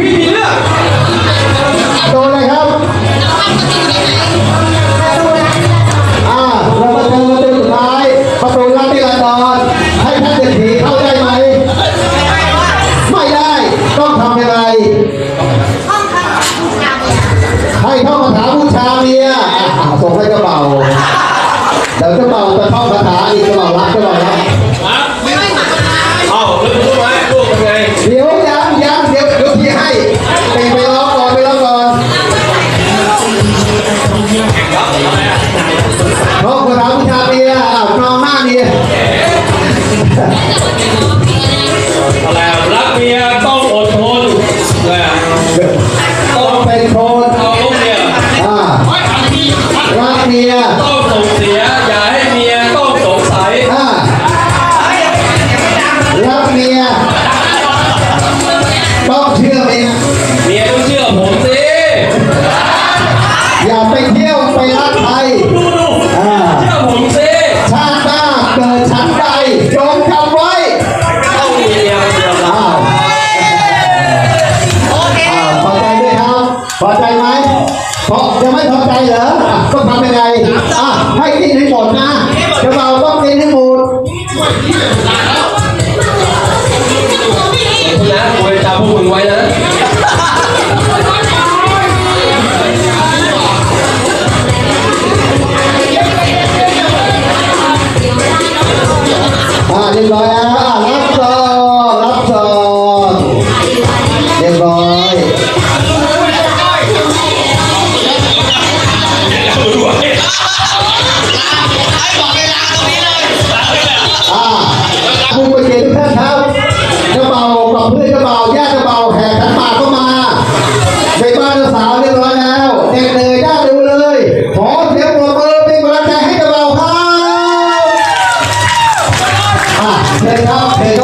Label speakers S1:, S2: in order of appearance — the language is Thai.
S1: พี่มีเรื่อง
S2: โดนเลยครับอ่าเรามาเจอประตูสุดท้ายประตูลับที่ละตอนให้ท่านเศรษฐีเข้าได้ไหม ไม่ได้ต้องทำยังไงให้ท่องคาถาบูชาเมียอะส่งให้กระเป๋าเดี๋ยวกระเป๋าจะท่องคาถาอีกกระเป๋ารักกระเป๋ารัก ท่องคาถาบูชาเมียอะนอนหน้าเมีย
S1: อะไรรักเมียต้องอดทนอะไร
S2: ต้องเป็นคน
S1: เอาลูกเนี่ย
S2: อ่ารักเมีย
S1: ต้องส่งเสีย ใจ
S2: ไหมพอยังไม่พอใจเหรออะต้องทำยังไงอะให้กินให้หมดนะจะเราต้องกินให้หมด
S1: คุณนะกูจะจำพวกมึงไว้นะ
S2: อ่าเรียบร้อยแล้วอะรับซองรับซองเรียบร้อย เพื่อนกระเบาญาติกระเบาแห่ขันหมากเข้ามา ในบ้านเจ้าสาวเรียบร้อยแล้วเด็กเลยได้ดูเลย ขอเสียงปรบมือเป็นกำลังใจให้กระเบาครับอะเชิญครับเชิญ